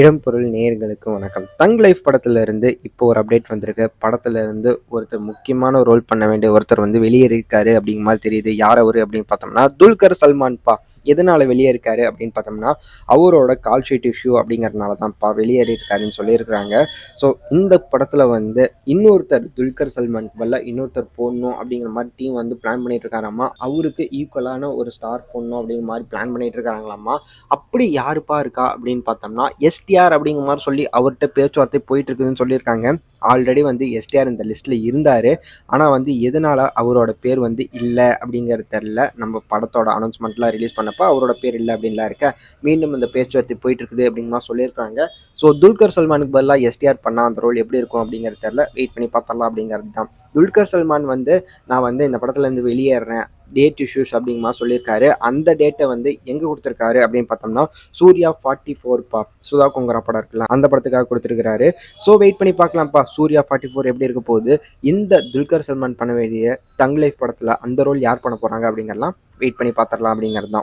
இடம் பொருள் நேயர்களுக்கு வணக்கம். தங் லைஃப் படத்துல இருந்து இப்போ ஒரு அப்டேட் வந்திருக்கு. படத்துல இருந்து ஒருத்தர் முக்கியமான ரோல் பண்ண வேண்டிய ஒருத்தர் வந்து வெளியேறிருக்காரு அப்படிங்கிற மாதிரி தெரியுது. யார் அவரு அப்படின்னு பார்த்தோம்னா துல்கர் சல்மான் பா. எதனால வெளியே இருக்காரு அப்படின்னு பார்த்தோம்னா அவரோட கால் ஷீட் இஷ்யூ அப்படிங்கறதுனால தான்ப்பா வெளியேறி இருக்காருன்னு சொல்லியிருக்கிறாங்க. ஸோ இந்த படத்துல வந்து இன்னொருத்தர் துல்கர் சல்மான் பதிலா இன்னொருத்தர் போடணும் அப்படிங்கிற மாதிரி டீம் வந்து பிளான் பண்ணிட்டு இருக்காராமா? அவருக்கு ஈக்குவலான ஒரு ஸ்டார் போடணும் அப்படிங்கிற மாதிரி பிளான் பண்ணிட்டு இருக்காங்களாமா? அப்படி யாருப்பா இருக்கா அப்படின்னு பார்த்தோம்னா எஸ் எஸ்டிஆர் அப்படிங்கிற மாதிரி சொல்லி அவர்கிட்ட பேச்சுவார்த்தை போயிட்டு இருக்குதுன்னு சொல்லியிருக்காங்க. ஆல்ரெடி வந்து எஸ்டிஆர் இந்த லிஸ்ட்டில் இருந்தார். ஆனால் வந்து எதனால் அவரோட பேர் வந்து இல்லை அப்படிங்கிறது தெரில நம்ம படத்தோட அனௌன்ஸ்மெண்ட்லாம் ரிலீஸ் பண்ணப்போ அவரோட பேர் இல்லை அப்படின்லாம் இருக்க. மீண்டும் இந்த பேச்சுவார்த்தை போயிட்டு இருக்குது அப்படிங்கிற மாதிரி சொல்லியிருக்காங்க. ஸோ துல்கர் சல்மானுக்கு பதிலாக எஸ்டிஆர் பண்ணால் அந்த ரோல் எப்படி இருக்கும் அப்படிங்கிறது தெரில வெயிட் பண்ணி பார்த்தலாம் அப்படிங்கிறது தான். துல்கர் சல்மான் வந்து நான் வந்து இந்த படத்துலேருந்து வெளியேறேன் டேட் இஷ்யூஸ் அப்படிங்கமா சொல்லியிருக்காரு. அந்த டேட்டை வந்து எங்கே கொடுத்துருக்காரு அப்படின்னு பார்த்தோம்னா சூர்யா ஃபார்ட்டி ஃபோர் பா சுதா கொங்கரா படம் இருக்கலாம் அந்த படத்துக்காக கொடுத்துருக்காரு ஸோ வெயிட் பண்ணி பார்க்கலாம்ப்பா. சூர்யா ஃபார்ட்டி ஃபோர் எப்படி இருக்க போகுது? இந்த துல்கர் சல்மான் பண்ண வேண்டிய தங் லைஃப் படத்தில் அந்த ரோல் யார் பண்ண போகிறாங்க அப்படிங்கிறலாம் வெயிட் பண்ணி பார்த்துடலாம் அப்படிங்கிறது தான்